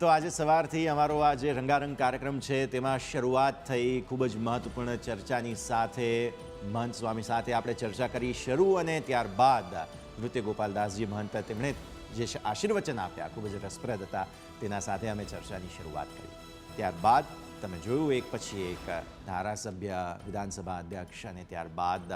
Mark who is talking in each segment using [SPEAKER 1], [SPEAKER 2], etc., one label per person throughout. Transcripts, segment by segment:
[SPEAKER 1] તો આજે સવારથી અમારો આ જે રંગારંગ કાર્યક્રમ છે, તેમાં શરૂઆત થઈ ખૂબ જ મહત્વપૂર્ણ ચર્ચાની સાથે, મહંત સ્વામી સાથે આપણે ચર્ચા કરી શરૂ અને ત્યારબાદ નૃત્ય ગોપાલદાસજી મહંત તેમણે જે આશીર્વચન આપ્યા, ખૂબ જ રસપ્રદ હતા, તેના સાથે અમે ચર્ચાની શરૂઆત કરી. ત્યારબાદ તમે જોયું, એક પછી એક ધારાસભ્ય, વિધાનસભા અધ્યક્ષ અને ત્યારબાદ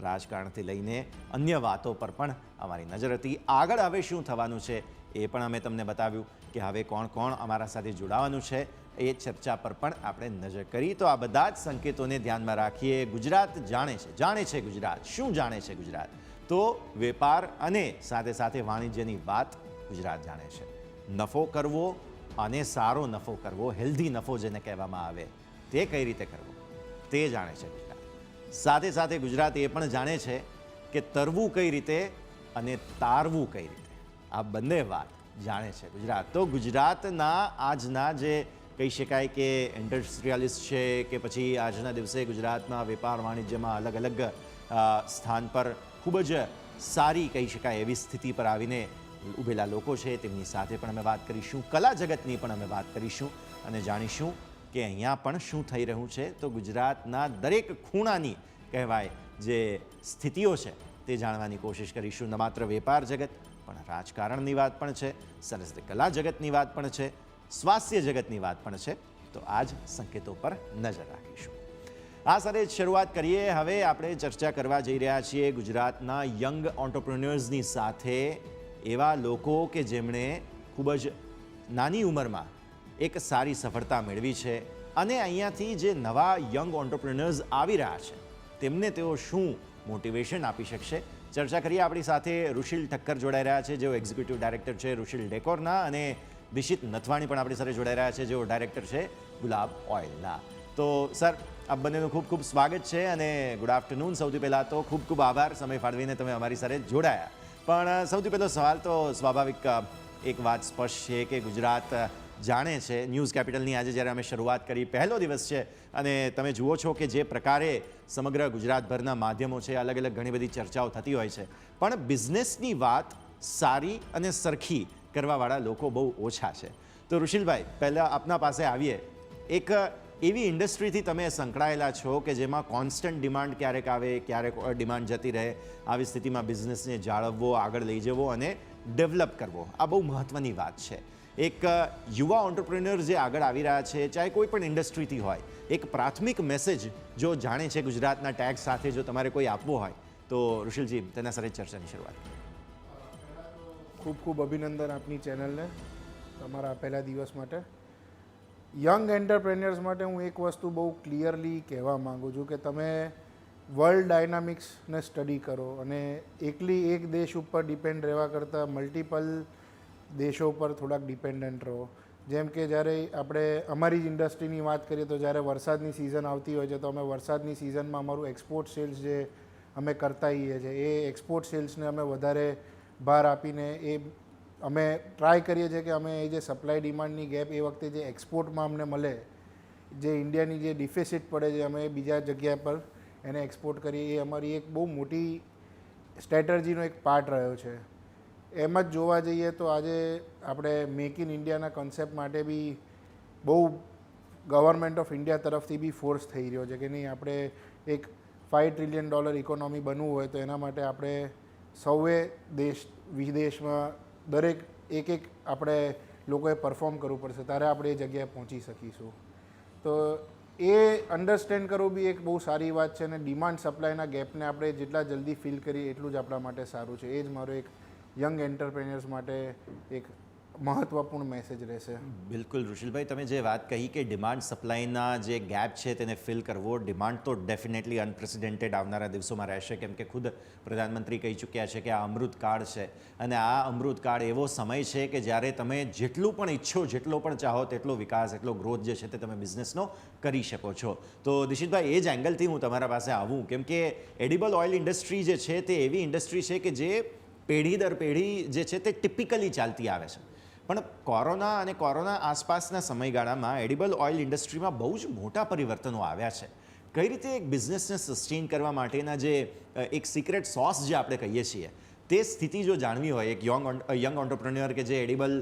[SPEAKER 1] રાજકારણથી લઈને અન્ય વાતો પર પણ અમારી નજર હતી. આગળ હવે શું થવાનું છે એ પણ અમે તમને બતાવ્યું કે હવે કોણ કોણ અમારા સાથે જોડાવાનું છે એ ચર્ચા પર પણ આપણે નજર કરી. તો આ બધા જ સંકેતોને ધ્યાનમાં રાખીએ. ગુજરાત જાણે છે જાણે છે ગુજરાત. શું જાણે છે ગુજરાત? તો વેપાર અને સાથે સાથે વાણિજ્યની વાત ગુજરાત જાણે છે. નફો કરવો અને સારો નફો કરવો હેલ્ધી નફો જેને કહેવામાં આવે, તે કઈ રીતે કરવો? તે જાણે છે. સાથે સાથે ગુજરાત એ પણ જાણે છે કે તરવું કઈ રીતે અને તારવું કઈ રીતે. આ બંને વાત જાણે છે ગુજરાત. તો ગુજરાતના આજના જે કહી શકાય કે ઇન્ડસ્ટ્રીયાલિસ્ટ છે કે પછી આજના દિવસે ગુજરાતમાં વેપાર વાણિજ્યમાં અલગ અલગ સ્થાન પર ખૂબ જ સારી કહી શકાય એવી સ્થિતિ પર આવીને ઉભેલા લોકો છે. તેમની સાથે પણ અમે વાત કરીશું. કલા જગતની પણ અમે વાત કરીશું અને જાણીશું કે અહીંયા પણ શું થઈ રહ્યું છે? તો ગુજરાતના દરેક ખૂણાની કહેવાય જે સ્થિતિઓ છે તે જાણવાની કોશિશ કરીશું. ન માત્ર વેપાર જગત, પણ રાજકારણની વાત પણ છે, સરસ કલા જગતની વાત પણ છે, સ્વાસ્થ્ય જગતની વાત પણ છે. તો આ જ સંકેતો પર નજર રાખીશું. આ સાથે શરૂઆત કરીએ. હવે આપણે ચર્ચા કરવા જઈ રહ્યા છીએ ગુજરાતના યંગ ઓન્ટરપ્રિન્યોર્સની સાથે એવા લોકો કે જેમણે ખૂબ જ નાની ઉંમરમાં એક સારી સફળતા મેળવી છે અને અહીંયાથી જે નવા યંગ ઓન્ટરપ્રિનર્સ આવી રહ્યા છે, તેમને તેઓ શું મોટિવેશન આપી શકશે? ચર્ચા કરીએ આપણી સાથે ઋષિલ ઠક્કર જોડાઈ રહ્યા છે, જેઓ એક્ઝિક્યુટિવ ડાયરેક્ટર છે ઋષિલ ડેકોરના અને દિશિત નથવાણી પણ આપણી સાથે જોડાઈ રહ્યા છે, જેઓ ડાયરેક્ટર છે ગુલાબ ઓઇલના. તો સર, આપ બંનેનું ખૂબ ખૂબ સ્વાગત છે અને ગુડ આફ્ટરનૂન સૌથી પહેલાં તો ખૂબ ખૂબ આભાર સમય ફાળવીને તમે અમારી સાથે જોડાયા. પણ સૌથી પહેલો સવાલ તો સ્વાભાવિક એક વાત સ્પષ્ટ છે કે ગુજરાત જાણે છે. ન્યૂઝ કેપિટલની આજે જ્યારે અમે શરૂઆત કરી, પહેલો દિવસ છે અને તમે જુઓ છો કે જે પ્રકારે સમગ્ર ગુજરાતભરના માધ્યમો છે અલગ અલગ ઘણી બધી ચર્ચાઓ થતી હોય છે. પણ બિઝનેસની વાત સારી અને સરખી કરવાવાળા લોકો બહુ ઓછા છે. તો ઋષિલભાઈ, પહેલાં આપના પાસે આવીએ. એક એવી ઇન્ડસ્ટ્રીથી તમે સંકળાયેલા છો કે જેમાં કોન્સ્ટન્ટ ડિમાન્ડ ક્યારેક આવે, ક્યારેક ડિમાન્ડ જતી રહે, આવી સ્થિતિમાં બિઝનેસને જાળવવો, આગળ લઈ જવો અને ડેવલપ કરવો. આ બહુ મહત્ત્વની વાત છે. એક યુવા ઓન્ટરપ્રિન્યોર જે આગળ આવી રહ્યા છે, ચાહે કોઈ પણ ઇન્ડસ્ટ્રીથી હોય, એક પ્રાથમિક મેસેજ જો જાણે છે ગુજરાતના ટેગ સાથે જો તમારે કોઈ આપવો હોય, તો ઋષિલજી, તેના સાથે ચર્ચાની શરૂઆત.
[SPEAKER 2] ખૂબ ખૂબ અભિનંદન આપની ચેનલને, તમારા પહેલા દિવસ માટે યંગ એન્ટરપ્રેન્યર્સ માટે હું એક વસ્તુ બહુ ક્લિયરલી કહેવા માગું છું કે તમે વર્લ્ડ ડાયનામિક્સને સ્ટડી કરો અને એકલી એક દેશ ઉપર ડિપેન્ડ રહેવા કરતાં મલ્ટિપલ દેશો પર થોડાક ડિપેન્ડન્ટ રહો. જેમ કે જ્યારે આપણે અમારી જ ઇન્ડસ્ટ્રીની વાત કરીએ તો જ્યારે વરસાદની સિઝન આવતી હોય છે, તો અમે વરસાદની સિઝનમાં અમારું એક્સપોર્ટ સેલ્સ જે અમે કરતા હોઈએ છીએ, એ એક્સપોર્ટ સેલ્સને અમે વધારે ભાર આપીને એ અમે ટ્રાય કરીએ છીએ કે અમે એ જે સપ્લાય ડિમાન્ડની ગેપ એ વખતે જે એક્સપોર્ટમાં અમને મળે, જે ઇન્ડિયાની જે ડિફિસિટ પડે છે, અમે બીજા જગ્યા પર એને એક્સપોર્ટ કરીએ, એ અમારી એક બહુ મોટી સ્ટ્રેટર્જીનો એક પાર્ટ રહ્યો છે. એમ જ જોવા જઈએ તો આજે આપણે મેક ઇન ઇન્ડિયાના કન્સેપ્ટ માટે બી બહુ ગવર્મેન્ટ ઓફ ઇન્ડિયા તરફથી બી ફોર્સ થઈ રહ્યો છે કે નહીં, આપણે એક ફાઇવ ટ્રિલિયન ડોલર ઇકોનોમી બનવું હોય તો એના માટે આપણે સૌએ દેશ, વિદેશમાં દરેક એક એક આપણે લોકોએ પરફોર્મ કરવું પડશે. ત્યારે આપણે એ જગ્યાએ પહોંચી શકીશું. તો એ અન્ડરસ્ટેન્ડ કરવું બી એક બહુ સારી વાત છે અને ડિમાન્ડ સપ્લાયના ગેપને આપણે જેટલા જલ્દી ફિલ કરીએ એટલું જ આપણા માટે સારું છે. એ જ મારો એક યંગ એન્ટરપ્રેન્યર્સ માટે એક મહત્ત્વપૂર્ણ મેસેજ રહેશે.
[SPEAKER 1] બિલકુલ, ઋષિલભાઈ, તમે જે વાત કહી કે ડિમાન્ડ સપ્લાયના જે ગેપ છે તેને ફિલ કરવો ડિમાન્ડ તો ડેફિનેટલી અનપ્રેસિડેન્ટેડ આવનારા દિવસોમાં રહેશે. કેમ કે ખુદ પ્રધાનમંત્રી કહી ચૂક્યા છે કે આ અમૃતકાળ છે. અને આ અમૃતકાળ એવો સમય છે કે જ્યારે તમે જેટલું પણ ઈચ્છો, જેટલો પણ ચાહો, તેટલો વિકાસ, એટલો ગ્રોથ જે છે તે તમે બિઝનેસનો કરી શકો છો. તો દિશિતભાઈ, એ જ એંગલથી હું તમારા પાસે આવું. કેમ કે એડિબલ ઓઇલ ઇન્ડસ્ટ્રી જે છે તે એવી ઇન્ડસ્ટ્રી છે કે જે પેઢી દર પેઢી જે છે તે ટિપિકલી ચાલતી આવે છે. પણ કોરોના અને કોરોના આસપાસના સમયગાળામાં એડિબલ ઓઇલ ઇન્ડસ્ટ્રીમાં બહુ જ મોટા પરિવર્તનો આવ્યા છે. કઈ રીતે એક બિઝનેસને સસ્ટેન કરવા માટેના જે એક સિક્રેટ સોસ જે આપણે કહીએ છીએ, તે સ્થિતિ જો જાણવી હોય, એક યંગ યંગ ઓન્ટરપ્રન્યોર કે જે એડિબલ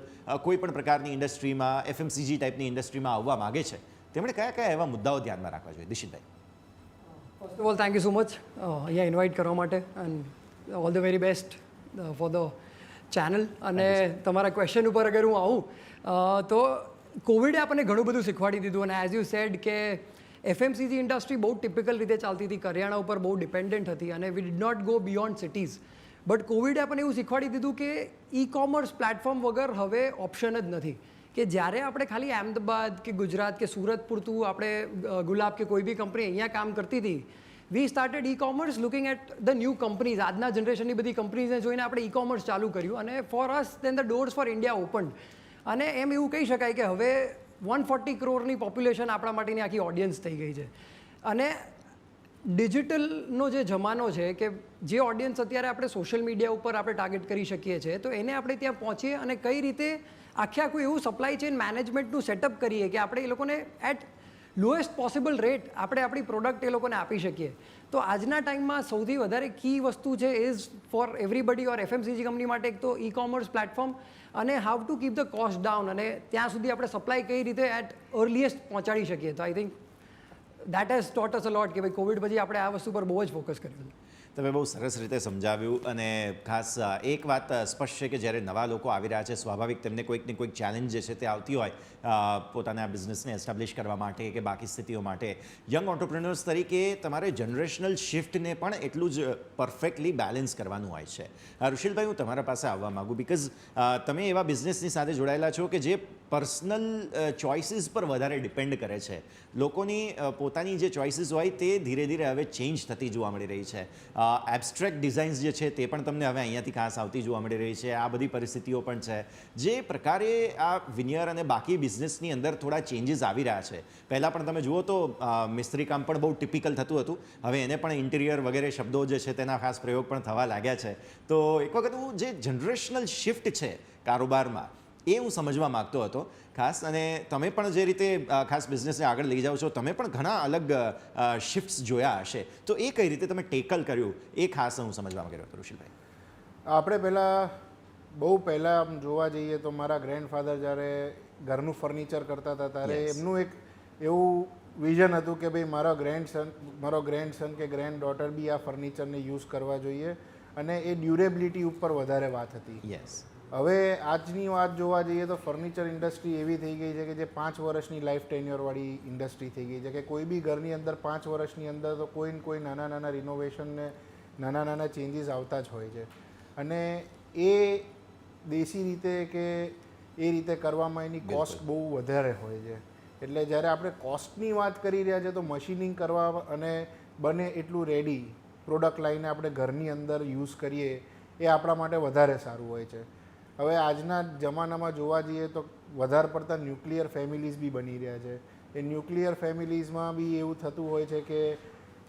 [SPEAKER 1] કોઈ પણ પ્રકારની ઇન્ડસ્ટ્રીમાં એફએમસીજી ટાઈપની ઇન્ડસ્ટ્રીમાં આવવા માગે છે, તેમણે કયા કયા એવા મુદ્દાઓ ધ્યાનમાં રાખવા જોઈએ? Dishitbhai
[SPEAKER 3] first of all thank you so much અહીંયા ઇન્વાઇટ કરવા માટે and all the very best for the channel અને તમારા ક્વેશ્ચન ઉપર અગર હું આવું તો કોવિડે આપણને ઘણું બધું શીખવાડી દીધું. અને એઝ યુ સેડ કે એફએમસીજી ઇન્ડસ્ટ્રી બહુ ટિપિકલ રીતે ચાલતી હતી. કરિયાણા ઉપર બહુ ડિપેન્ડન્ટ હતી અને we did not go beyond cities but કોવિડે આપણને એવું શીખવાડી દીધું કે ઈ કોમર્સ પ્લેટફોર્મ વગર હવે ઓપ્શન જ નથી. કે જ્યારે આપણે ખાલી અહેમદાબાદ કે ગુજરાત કે સુરત પૂરતું આપણે ગુલાબ કે કોઈ બી કંપની અહીંયા કામ કરતી હતી we started e commerce looking at the new companies આજના જનરેશનની બધી કંપનીઝને જોઈને આપણે ઈ કોમર્સ ચાલુ કર્યું અને for us then the doors for India open અને એમ એવું કહી શકાય કે હવે વન ફોર્ટી કરોડની પોપ્યુલેશન આપણા માટેની આખી ઓડિયન્સ થઈ ગઈ છે. અને ડિજિટલનો જે જમાનો છે કે જે ઓડિયન્સ અત્યારે આપણે સોશિયલ મીડિયા ઉપર આપણે ટાર્ગેટ કરી શકીએ છીએ, તો એને આપણે ત્યાં પહોંચીએ અને કઈ રીતે આખે આખું એવું સપ્લાય ચેન મેનેજમેન્ટનું સેટઅપ કરીએ કે આપણે એ લોકોને એટ લોએસ્ટ પોસિબલ રેટ આપણે આપણી પ્રોડક્ટ એ લોકોને આપી શકીએ. તો આજના ટાઈમમાં સૌથી વધારે કી વસ્તુ છે is for everybody or FMCG company માટે એક તો ઈ કોમર્સ પ્લેટફોર્મ અને how to keep the cost down અને ત્યાં સુધી આપણે સપ્લાય કઈ રીતે એટ અર્લીએસ્ટ પહોંચાડી શકીએ. તો I think that has taught us a lot કે ભાઈ કોવિડ પછી આપણે આ વસ્તુ પર બહુ જ ફોકસ કર્યું
[SPEAKER 1] તમે બહુ સરસ રીતે સમજાવ્યું અને ખાસ એક વાત સ્પષ્ટ છે કે જ્યારે નવા લોકો આવી રહ્યા છે, સ્વાભાવિક તેમને કોઈક ને કોઈક ચેલેન્જ જે છે તે આવતી હોય પોતાના બિઝનેસને એસ્ટાબ્લિશ કરવા માટે કે બાકી સ્થિતિઓ માટે. યંગ ઓન્ટરપ્રિન્યોર્સ તરીકે તમારે જનરેશનલ શિફ્ટને પણ એટલું જ પરફેક્ટલી બેલેન્સ કરવાનું હોય છે. ઋષિલભાઈ, હું તમારા પાસે આવવા માગું બિકોઝ તમે એવા બિઝનેસની સાથે જોડાયેલા છો કે જે પર્સનલ ચોઇસીસ પર વધારે ડિપેન્ડ કરે છે. લોકોની પોતાની જે ચોઇસીસ હોય તે ધીરે ધીરે હવે ચેન્જ થતી જોવા મળી રહી છે. એબ્સ્ટ્રેક્ટ ડિઝાઇન્સ જે છે તે પણ તમને હવે અહીંયાથી ખાસ આવતી જોવા મળી રહી છે. આ બધી પરિસ્થિતિઓ પણ છે. જે પ્રકારે આ વિનિયર અને બાકી બિઝનેસની અંદર થોડા ચેન્જીસ આવી રહ્યા છે. પહેલાં પણ તમે જુઓ તો મિસ્ત્રી કામ પણ બહુ ટિપિકલ થતું હતું. હવે એને પણ ઇન્ટિરિયર વગેરે શબ્દો જે છે તેના ખાસ પ્રયોગ પણ થવા લાગ્યા છે. તો એક વખત હું જે જનરેશનલ શિફ્ટ છે કારોબારમાં એ હું સમજવા માગતો હતો. ખાસ અને તમે પણ જે રીતે ખાસ બિઝનેસને આગળ લઈ જાઓ છો તમે પણ ઘણા અલગ શિફ્ટ્સ જોયા હશે. તો એ કઈ રીતે તમે ટેકલ કર્યું? એ ખાસ હું સમજવા માંગી રહ્યો હતો ઋષિલભાઈ.
[SPEAKER 2] આપણે પહેલાં બહુ પહેલાં આમ જોવા જઈએ તો મારા ગ્રેન્ડફાધર જ્યારે ઘરનું ફર્નિચર કરતા હતા ત્યારે એમનું એક એવું વિઝન હતું કે ભાઈ મારો ગ્રેન્ડસન મારો ગ્રેન્ડસન કે ગ્રેન્ડ ડોટર બી આ ફર્નિચરને યુઝ કરવા જોઈએ અને એ ડ્યુરેબિલિટી ઉપર વધારે વાત હતી.
[SPEAKER 1] યસ
[SPEAKER 2] હવે આજની વાત જોવા જઈએ તો ફર્નિચર ઇન્ડસ્ટ્રી એવી થઈ ગઈ છે કે જે પાંચ વર્ષની લાઈફ ટેન્યોરવાળી ઇન્ડસ્ટ્રી થઈ ગઈ છે. કે કોઈ બી ઘરની અંદર પાંચ વર્ષની અંદર તો કોઈ ને કોઈ નાના નાના રિનોવેશનને નાના નાના ચેન્જીસ આવતા જ હોય છે. અને એ દેશી રીતે કે એ રીતે કરવામાં એની કોસ્ટ બહુ વધારે હોય છે. એટલે જ્યારે આપણે કોસ્ટની વાત કરી રહ્યા છે તો મશીનિંગ કરવા અને બને એટલું રેડી પ્રોડક્ટ લાઈને આપણે ઘરની અંદર યુઝ કરીએ એ આપણા માટે વધારે સારું હોય છે. હવે આજના જમાનામાં જોવા જઈએ તો વધારે પડતા ન્યુક્લિયર ફેમિલીઝ બી બની રહ્યા છે. એ ન્યુક્લિયર ફેમિલીઝમાં બી એવું થતું હોય છે કે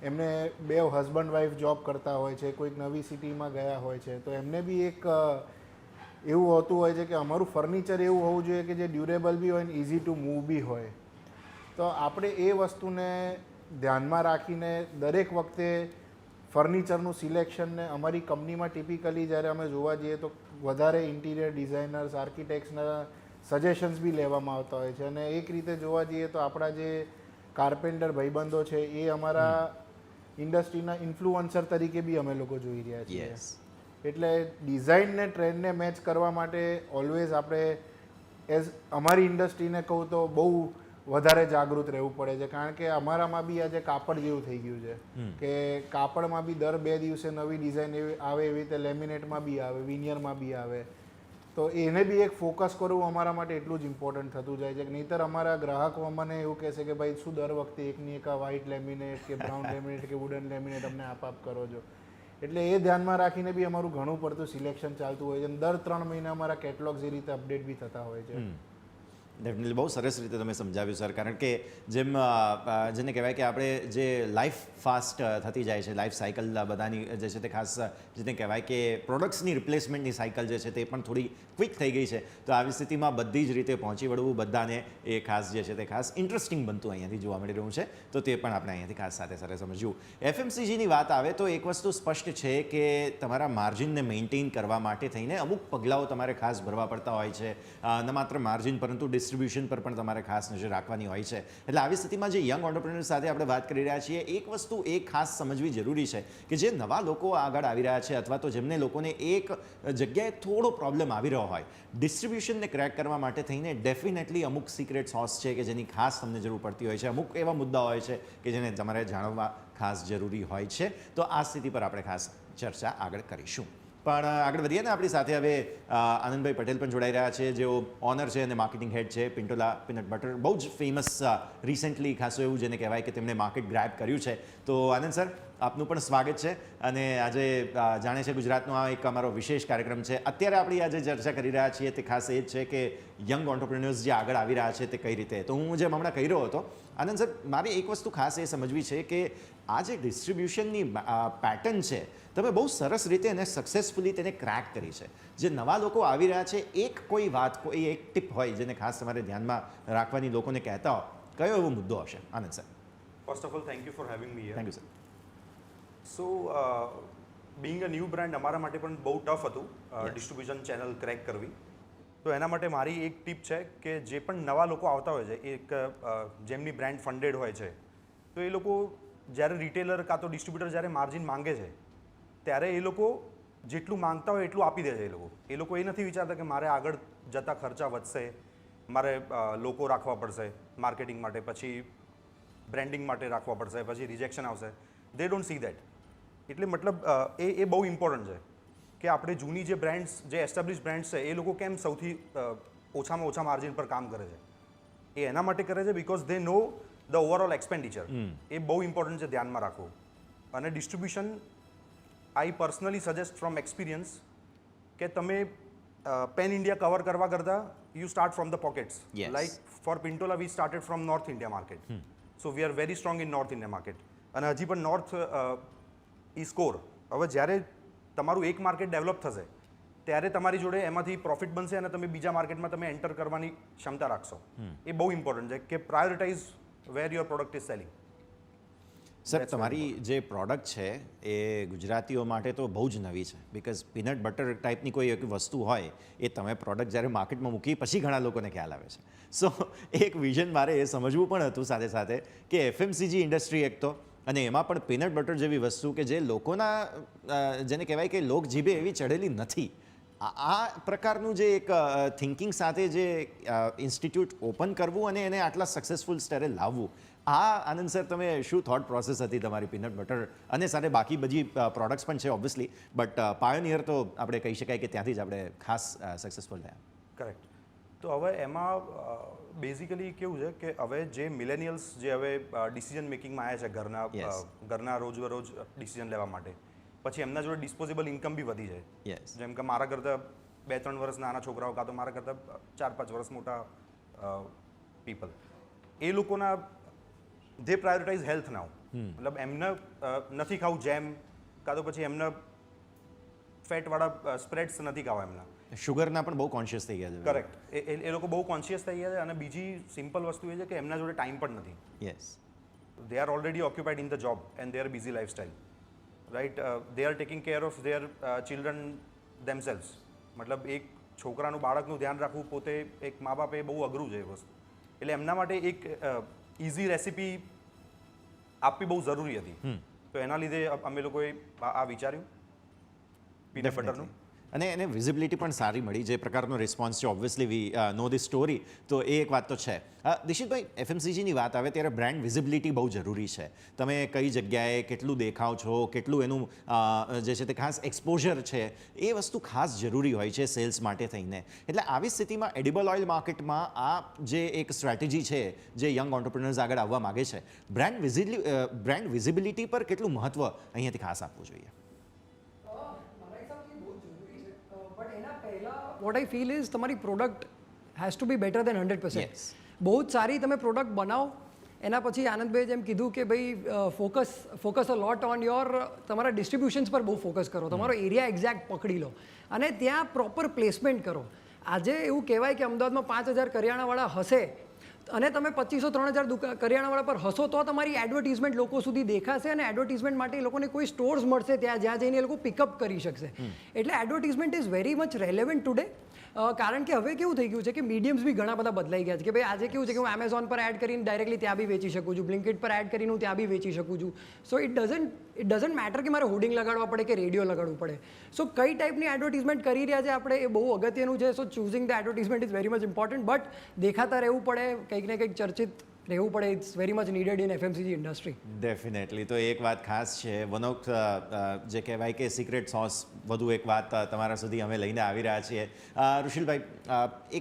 [SPEAKER 2] એમને બે હસબન્ડ વાઈફ જોબ કરતા હોય છે, કોઈક નવી સિટીમાં ગયા હોય છે. તો એમને બી એક એવું હોતું હોય છે કે અમારું ફર્નિચર એવું હોવું જોઈએ કે જે ડ્યુરેબલ બી હોય ને ઇઝી ટુ મૂવ બી હોય. તો આપણે એ વસ્તુને ધ્યાનમાં રાખીને દરેક વખતે ફર્નિચરનું સિલેક્શનને અમારી કંપનીમાં ટિપિકલી જ્યારે અમે જોવા જઈએ તો વધારે ઇન્ટિરિયર ડિઝાઇનર્સ આર્કિટેક્ટ્સના સજેશન્સ બી લેવામાં આવતા હોય છે. અને એક રીતે જોવા જઈએ તો આપણા જે કાર્પેન્ટર ભાઈબંધો છે એ અમારા ઇન્ડસ્ટ્રીના ઇન્ફ્લુઅન્સર તરીકે બી અમે લોકો જોઈ રહ્યા છીએ. એટલે ડિઝાઇનને ટ્રેન્ડને મેચ કરવા માટે ઓલવેઝ આપણે એઝ અમારી ઇન્ડસ્ટ્રીને કહું તો બહુ વધારે જાગૃત રહેવું પડે છે. કારણ કે અમારામાં બી આજે કાપડ જેવું થઈ ગયું છે. કે કાપડમાં બી દર બે દિવસે નવી ડિઝાઇન આવે એવી રીતે લેમિનેટમાં બી આવે વિનિયરમાં બી આવે. તો એને બી એક ફોકસ કરવું અમારા માટે એટલું જ ઇમ્પોર્ટન્ટ થતું જાય છે. કે નહીંતર અમારા ગ્રાહકો અમને એવું કહેશે કે ભાઈ શું દર વખતે એકની એક વ્હાઇટ લેમિનેટ કે બ્રાઉન લેમિનેટ કે વુડન લેમિનેટ અમને આપ આપ કરો છો? એટલે એ ધ્યાનમાં રાખીને બી અમારું ઘણું પડતું સિલેક્શન ચાલતું હોય છે. અને દર ત્રણ મહિના અમારા કેટલોગ્સ એ રીતે અપડેટ બી થતા હોય છે.
[SPEAKER 1] ડેફિનેટલી બહુ સરસ રીતે તમે સમજાવ્યું, સર. કારણ કે જેમ જેને કહેવાય કે આપણે જે લાઈફ ફાસ્ટ થતી જાય છે લાઈફ સાયકલ બધાની જે છે તે ખાસ જેને કહેવાય કે પ્રોડક્ટ્સની રિપ્લેસમેન્ટની સાયકલ જે છે તે પણ થોડી ક્વિક થઈ ગઈ છે. તો આવી સ્થિતિમાં બધી જ રીતે પહોંચી વળવું બધાને એ ખાસ જે છે તે ખાસ ઇન્ટરેસ્ટિંગ બનતું અહીંયાથી જોવા મળી રહ્યું છે. તો તે પણ આપણે અહીંયાથી ખાસ સાથે સાથે સમજ્યું. એફએમસીજીની વાત આવે તો એક વસ્તુ સ્પષ્ટ છે કે તમારા માર્જિનને મેન્ટેન કરવા માટે થઈને અમુક પગલાઓ તમારે ખાસ ભરવા પડતા હોય છે. ન માત્ર માર્જિન પરંતુ ડિસ્ટ્રીબ્યુશન પર પણ તમારે ખાસ નજર રાખવાની હોય છે. એટલે આવી સ્થિતિમાં જે યંગ ઓન્ટરપ્રિનર સાથે આપણે વાત કરી રહ્યા છીએ, એક વસ્તુ એ ખાસ સમજવી જરૂરી છે કે જે નવા લોકો આગળ આવી રહ્યા છે અથવા તો જેમને લોકોને એક જગ્યાએ થોડો પ્રોબ્લેમ આવી રહ્યો હોય, ડિસ્ટ્રીબ્યુશનને ક્રેક કરવા માટે થઈને ડેફિનેટલી અમુક સિક્રેટ સોસ છે કે જેની ખાસ તમને જરૂર પડતી હોય છે, અમુક એવા મુદ્દા હોય છે કે જેને તમારે જાણવા ખાસ જરૂરી હોય છે. તો આ સ્થિતિ પર આપણે ખાસ ચર્ચા આગળ કરીશું. પણ આગળ વધીએ ને આપણી સાથે હવે આનંદભાઈ પટેલ પણ જોડાઈ રહ્યા છે, જેઓ ઓનર છે અને માર્કેટિંગ હેડ છે, પિન્ટોલા પીનટ બટર, બહુ જ ફેમસ રિસેન્ટલી ખાસું એવું જેને કહેવાય કે તેમણે માર્કેટ ગ્રેબ કર્યું છે. તો આનંદ સર, આપનું પણ સ્વાગત છે અને આજે જાણે છે ગુજરાતનો આ એક અમારો વિશેષ કાર્યક્રમ છે. અત્યારે આપણે આજે ચર્ચા કરી રહ્યા છીએ, તે ખાસ એ જ છે કે યંગ ઓન્ટરપ્રિન્યોર્સ જે આગળ આવી રહ્યા છે તે કઈ રીતે? તો હું જેમ હમણાં કહી રહ્યો હતો આનંદ સર મારી એક વસ્તુ ખાસ એ સમજવી છે કે આ જે ડિસ્ટ્રીબ્યુશનની પેટર્ન છે તમે બહુ સરસ રીતે એને સક્સેસફુલી તેને ક્રેક કરી છે. જે નવા લોકો આવી રહ્યા છે એક કોઈ વાત કોઈ એક ટીપ હોય જેને ખાસ તમારે ધ્યાનમાં રાખવાની લોકોને કહેતા હો કયો એવો મુદ્દો હશે? Anand sir.
[SPEAKER 4] First of all thank you for having me.
[SPEAKER 1] Thank you sir
[SPEAKER 4] so being a new brand અમારા માટે પણ બહુ ટફ હતું. ડિસ્ટ્રીબ્યુશન ચેનલ ક્રેક કરવી. તો એના માટે મારી એક ટીપ છે કે જે પણ નવા લોકો આવતા હોય છે, એક જેમની બ્રાન્ડ ફંડેડ હોય છે, તો એ લોકો જ્યારે રિટેલર કાં તો ડિસ્ટ્રીબ્યુટર જ્યારે માર્જિન માંગે છે, ત્યારે એ લોકો જેટલું માંગતા હોય એટલું આપી દે છે એ લોકો. એ લોકો એ નથી વિચારતા કે મારે આગળ જતા ખર્ચા વધશે, મારે લોકો રાખવા પડશે, માર્કેટિંગ માટે, પછી બ્રેન્ડિંગ માટે રાખવા પડશે, પછી રિજેક્શન આવશે. દે ડોન્ટ સી દેટ એટલે મતલબ એ એ બહુ ઇમ્પોર્ટન્ટ છે. કે આપણે જૂની જે બ્રાન્ડ્સ જે એસ્ટાબ્લિશ બ્રાન્ડ્સ છે એ લોકો કેમ સૌથી ઓછામાં ઓછા માર્જિન પર કામ કરે છે? એ એના માટે કરે છે because they know the overall expenditure એ બહુ ઇમ્પોર્ટન્ટ છે ધ્યાનમાં રાખવું. અને distribution I personally suggest from experience કે તમે પેન ઇન્ડિયા કવર કરવા કરતાં you start from the pockets. Like for Pintola we started from north India market so we are very strong in north India market અને હજી પણ north is core હવે જ્યારે તમારું એક માર્કેટ ડેવલપ થશે ત્યારે તમારી જોડે એમાંથી પ્રોફિટ બનશે અને તમે બીજા માર્કેટમાં તમે એન્ટર કરવાની ક્ષમતા રાખશો. એ બહુ ઇમ્પોર્ટન્ટ છે કે prioritise where your product is selling
[SPEAKER 1] sir તમારી જે પ્રોડક્ટ છે એ ગુજરાતીઓ માટે તો બહુ જ નવી છે બિકોઝ પીનટ બટર ટાઈપની કોઈ એક વસ્તુ હોય એ તમે પ્રોડક્ટ જ્યારે માર્કેટમાં મૂકી પછી ઘણા લોકોને ખ્યાલ આવે છે. સો એક વિઝન મારે એ સમજવું પણ હતું સાથે સાથે કે એફએમસીજી ઇન્ડસ્ટ્રી એક તો અને એમાં પણ પીનટ બટર જેવી વસ્તુ કે જે લોકોના જેને કહેવાય કે લોક જીભે એવી ચડેલી નથી. આ આ પ્રકારનું જે એક થિંકિંગ સાથે જે ઇન્સ્ટિટ્યૂટ ઓપન કરવું અને એને આટલા સક્સેસફુલ સ્તરે લાવવું. આ, આનંદ સર, તમે શું થોટ પ્રોસેસ હતી તમારી પીનટ બટર અને સાથે બાકી બધી પ્રોડક્ટ્સ પણ છે ઓબ્વિયસલી બટ પાયોનિયર તો આપણે કહી શકાય કે ત્યાંથી જ આપણે ખાસ સક્સેસફુલ થયા.
[SPEAKER 4] કરેક્ટ તો હવે એમાં બેઝિકલી કેવું છે કે હવે જે મિલેનિયલ્સ જે હવે ડિસિઝન મેકિંગમાં આવ્યા છે ઘરના ઘરના રોજ રોજબરોજ ડિસિઝન લેવા માટે પછી એમના જોડે ડિસ્પોઝેબલ ઇન્કમ બી વધી જાય. જેમ કે મારા કરતાં બે ત્રણ વર્ષ નાના છોકરાઓ કાં તો મારા કરતાં ચાર પાંચ વર્ષ મોટા પીપલ એ લોકોના ધે પ્રાયોરિટાઇઝ હેલ્થ નાવ મતલબ એમને નથી ખાવું જેમ કાં તો પછી એમને ફેટવાળા સ્પ્રેડ્સ નથી ખાવા એમના.
[SPEAKER 1] શુગરના પણ બહુ કોન્શિયસ થઈ ગયા છે.
[SPEAKER 4] કરેક્ટ એ એ- લોકો બહુ કોન્શિયસ થઈ ગયા છે અને બીજી સિમ્પલ વસ્તુ એ છે કે એમના જોડે ટાઈમ પણ નથી.
[SPEAKER 1] Yes
[SPEAKER 4] they are already occupied in the job and they are busy lifestyle right they are taking care of their children themselves. મતલબ એક છોકરાનું બાળકનું ધ્યાન રાખવું પોતે એક મા બાપે બહુ અઘરું છે એ વસ્તુ. એટલે એમના માટે એક ઇઝી રેસિપી આપવી બહુ જરૂરી હતી. તો એના લીધે અમે લોકોએ આ વિચાર્યું. પીનટ બટરનું
[SPEAKER 1] અને એને વિઝિબિલિટી પણ સારી મળી. જે પ્રકારનો રિસ્પોન્સ છે obviously we know the story તો એ એક વાત તો છે. દિશિતભાઈ એફએમસીજીની વાત આવે ત્યારે બ્રાન્ડ વિઝિબિલિટી બહુ જરૂરી છે. તમે કઈ જગ્યાએ કેટલું દેખાવ છો કેટલું એનું જે છે તે ખાસ એક્સપોઝર છે એ વસ્તુ ખાસ જરૂરી હોય છે સેલ્સ માટે થઈને. એટલે આવી સ્થિતિમાં એડિબલ ઓઇલ માર્કેટમાં આ જે એક સ્ટ્રેટેજી છે જે યંગ ઓન્ટરપ્રિનર્સ આગળ આવવા માગે છે બ્રાન્ડ વિઝિબિલિટી બ્રાન્ડ વિઝિબિલિટી પર કેટલું મહત્વ અહીંયાથી ખાસ આપવું જોઈએ
[SPEAKER 3] બટ એના પહેલાં વોટ આઈ ફીલ ઇઝ તમારી product has to be better than hundred. Percent બહુ જ સારી તમે પ્રોડક્ટ બનાવો એના પછી આનંદભાઈ જેમ કીધું કે ભાઈ focus focus a lot on your તમારા ડિસ્ટ્રિબ્યુશન્સ પર બહુ ફોકસ કરો તમારો એરિયા એક્ઝેક્ટ પકડી લો અને ત્યાં પ્રોપર પ્લેસમેન્ટ કરો. આજે એવું કહેવાય કે અમદાવાદમાં પાંચ હજાર કરિયાણાવાળા હશે અને તમે પચીસો ત્રણ હજાર કરિયાણાવાળા પર હશો તો તમારી એડવર્ટીઝમેન્ટ લોકો સુધી દેખાશે અને એડવર્ટિઝમેન્ટ માટે એ લોકોને કોઈ સ્ટોર્સ મળશે ત્યાં જ્યાં જઈને એ લોકો પિકઅપ કરી શકશે. એટલે advertisement is very much relevant today કારણ કે હવે કેવું થઈ ગયું છે કે મીડિયમ્સ બી ઘણા બધા બદલાઈ ગયા છે કે ભાઈ આજે કેવું છે કે હું એમેઝોન પર એડ કરીને ડાયરેક્ટલી ત્યાં બી વેચી શકું છું બ્લિંકિટ પર એડ કરીને હું ત્યાં બી વેચી શકું છું. So it doesn't it doesn't matter કે મારે હોર્ડિંગ લગાડવા પડે કે રેડિયો લગાડવું પડે. સો કઈ ટાઈપની એડવર્ટીઝમેન્ટ કરી રહ્યા છે આપણે એ બહુ અગત્યનું છે. So choosing the advertisement is very much important but દેખાતા રહેવું પડે, કંઈક ને કંઈક ચર્ચિત રહેવું પડે it's very much needed in FMCG industry
[SPEAKER 1] definitely તો એક વાત ખાસ છે વન ઓફ જે કહેવાય કે સિક્રેટ સોસ વધુ એક વાત તમારા સુધી અમે લઈને આવી રહ્યા છીએ. ઋષિલભાઈ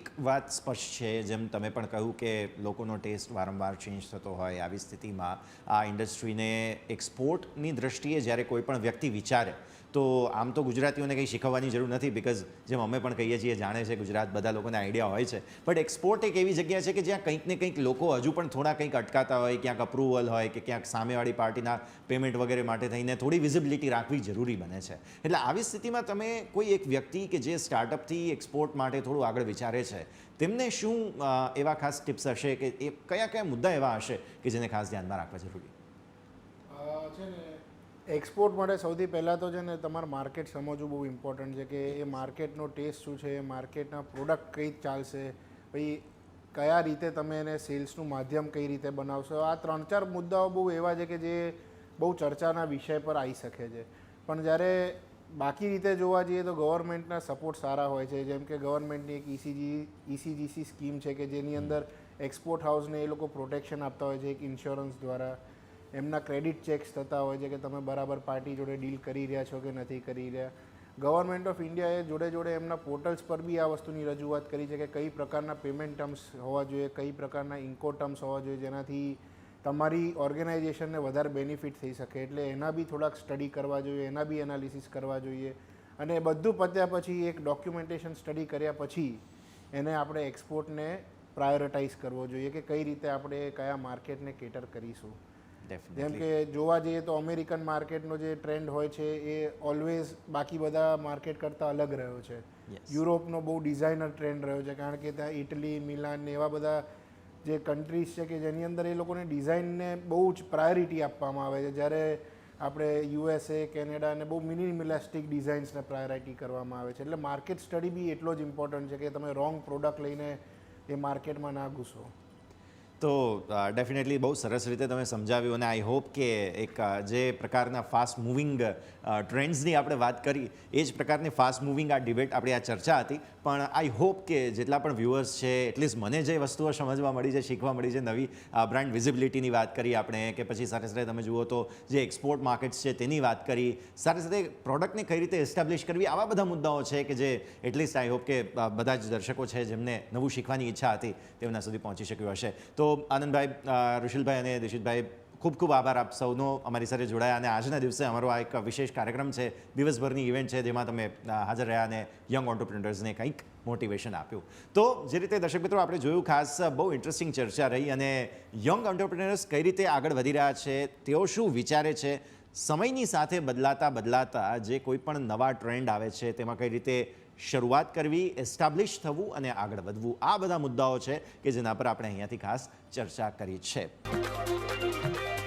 [SPEAKER 1] એક વાત સ્પષ્ટ છે, જેમ તમે પણ કહ્યું કે લોકોનો ટેસ્ટ વારંવાર ચેન્જ થતો હોય આવી સ્થિતિમાં. આ ઇન્ડસ્ટ્રીને એક્સપોર્ટની દ્રષ્ટિએ જ્યારે કોઈ પણ વ્યક્તિ વિચારે તો આમ તો ગુજરાતીઓને કંઈ શીખવવાની જરૂર નથી બિકોઝ જેમ અમે પણ કહીએ છીએ, જાણે છે ગુજરાત બધા લોકોને આઈડિયા હોય છે. બટ એક્સપોર્ટ એક એવી જગ્યા છે કે જ્યાં કંઈક ને કંઈક લોકો હજુ પણ થોડા કંઈક અટકાતા હોય, ક્યાંક અપ્રુવલ હોય કે ક્યાંક સામેવાળી પાર્ટીના પેમેન્ટ વગેરે માટે થઈને થોડી વિઝિબિલિટી રાખવી જરૂરી બને છે. એટલે આવી સ્થિતિમાં તમે કોઈ એક વ્યક્તિ કે જે સ્ટાર્ટઅપથી એક્સપોર્ટ માટે થોડું આગળ વિચારે છે, તેમને શું એવા ખાસ ટિપ્સ હશે કે એ કયા કયા મુદ્દા એવા હશે કે જેને ખાસ ધ્યાનમાં રાખવા જરૂરી?
[SPEAKER 2] છે ને એક્સપોર્ટ માટે સૌથી પહેલાં તો છે ને તમારે માર્કેટ સમજવું બહુ ઇમ્પોર્ટન્ટ છે કે એ માર્કેટનો ટેસ્ટ શું છે માર્કેટના પ્રોડક્ટ કઈ ચાલશે પછી કયા રીતે તમે એને સેલ્સનું માધ્યમ કઈ રીતે બનાવશો. આ ત્રણ ચાર મુદ્દાઓ બહુ એવા છે કે જે બહુ ચર્ચાના વિષય પર આવી શકે છે. પણ જ્યારે બાકી રીતે જોવા જઈએ તો ગવર્મેન્ટના સપોર્ટ સારા હોય છે. જેમ કે ગવર્મેન્ટની એક ઇસીજી ઇસીજીસી સ્કીમ છે કે જેની અંદર એક્સપોર્ટ હાઉસને એ લોકો પ્રોટેક્શન આપતા હોય છે એક ઇન્સ્યોરન્સ દ્વારા. એમના ક્રેડિટ ચેક્સ થતા હોય છે કે તમે બરાબર પાર્ટી જોડે ડીલ કરી રહ્યા છો કે નથી કરી રહ્યા. ગવર્મેન્ટ ઓફ ઇન્ડિયાએ જોડે જોડે એમના પોર્ટલ્સ પર બી આ વસ્તુની રજૂઆત કરી છે કે કઈ પ્રકારના પેમેન્ટ ટર્મ્સ હોવા જોઈએ, કઈ પ્રકારના ઇન્કો ટર્મ્સ હોવા જોઈએ જેનાથી તમારી ઓર્ગેનાઇઝેશનને વધારે બેનિફિટ થઈ શકે. એટલે એના બી થોડાક સ્ટડી કરવા જોઈએ, એના બી એનાલિસિસ કરવા જોઈએ. અને એ બધું પત્યા પછી એક ડોક્યુમેન્ટેશન સ્ટડી કર્યા પછી એને આપણે એક્સપોર્ટને પ્રાયોરિટાઇઝ કરવો જોઈએ કે કઈ રીતે આપણે કયા માર્કેટને કેટર કરીશું. જેમ કે જોવા જઈએ તો અમેરિકન માર્કેટનો જે ટ્રેન્ડ હોય છે એ ઓલવેઝ બાકી બધા માર્કેટ કરતાં અલગ રહ્યો છે. યુરોપનો બહુ ડિઝાઇનર ટ્રેન્ડ રહ્યો છે કારણ કે ત્યાં ઇટલી મિલાન ને એવા બધા જે કન્ટ્રીઝ છે કે જેની અંદર એ લોકોને ડિઝાઇનને બહુ જ પ્રાયોરિટી આપવામાં આવે છે. જ્યારે આપણે યુએસએ કેનેડા અને બહુ મિનિમિલાસ્ટિક ડિઝાઇન્સને પ્રાયોરિટી કરવામાં આવે છે. એટલે માર્કેટ સ્ટડી બી એટલો જ ઇમ્પોર્ટન્ટ છે કે તમે રોંગ પ્રોડક્ટ લઈને એ માર્કેટમાં ના ઘૂસો.
[SPEAKER 1] તો ડેફિનેટલી બહુ સરસ રીતે તમે સમજાવ્યું અને આઈ હોપ કે એક જે પ્રકારના ફાસ્ટ મૂવિંગ ટ્રેન્ડ્સની આપણે વાત કરી, એ જ પ્રકારની ફાસ્ટ મૂવિંગ આ ડિબેટ આપણી આ ચર્ચા હતી. પણ આઈ હોપ કે જેટલા પણ વ્યુઅર્સ છે, એટલીસ્ટ મને જે વસ્તુઓ સમજવા મળી છે, શીખવા મળી છે, નવી બ્રાન્ડ વિઝિબિલિટીની વાત કરી આપણે, કે પછી સાથે સાથે તમે જુઓ તો જે એક્સપોર્ટ માર્કેટ્સ છે તેની વાત કરી, સાથે સાથે પ્રોડક્ટને કઈ રીતે એસ્ટાબ્લિશ કરવી, આવા બધા મુદ્દાઓ છે કે જે એટલીસ્ટ આઈ હોપ કે બધા જ દર્શકો છે જેમને નવું શીખવાની ઈચ્છા હતી, તેમના સુધી પહોંચી શક્યું હશે. તો આનંદભાઈ ઋષિલભાઈ અને દિશિતભાઈ ખૂબ ખૂબ આભાર. આપ સૌનો અમારી સાથે જોડાયા અને આજના દિવસે અમારો આ એક વિશેષ કાર્યક્રમ છે, દિવસભરની ઇવેન્ટ છે, જેમાં તમે હાજર રહ્યા અને યંગ ઓન્ટરપ્રિનર્સને કંઈક મોટિવેશન આપ્યું. તો જે રીતે દર્શક મિત્રો આપણે જોયું, ખાસ બહુ ઇન્ટરેસ્ટિંગ ચર્ચા રહી અને યંગ ઓન્ટરપ્રિનર્સ કઈ રીતે આગળ વધી રહ્યા છે, તેઓ શું વિચારે છે, સમયની સાથે બદલાતા બદલાતા જે કોઈ પણ નવા ટ્રેન્ડ આવે છે, તેમાં કઈ રીતે શરૂઆત કરવી એસ્ટાબ્લિશ થવું અને આગળ વધવું. આ બધા મુદ્દાઓ છે કે જેના પર આપણે અહીંયાથી ખાસ ચર્ચા કરી છે.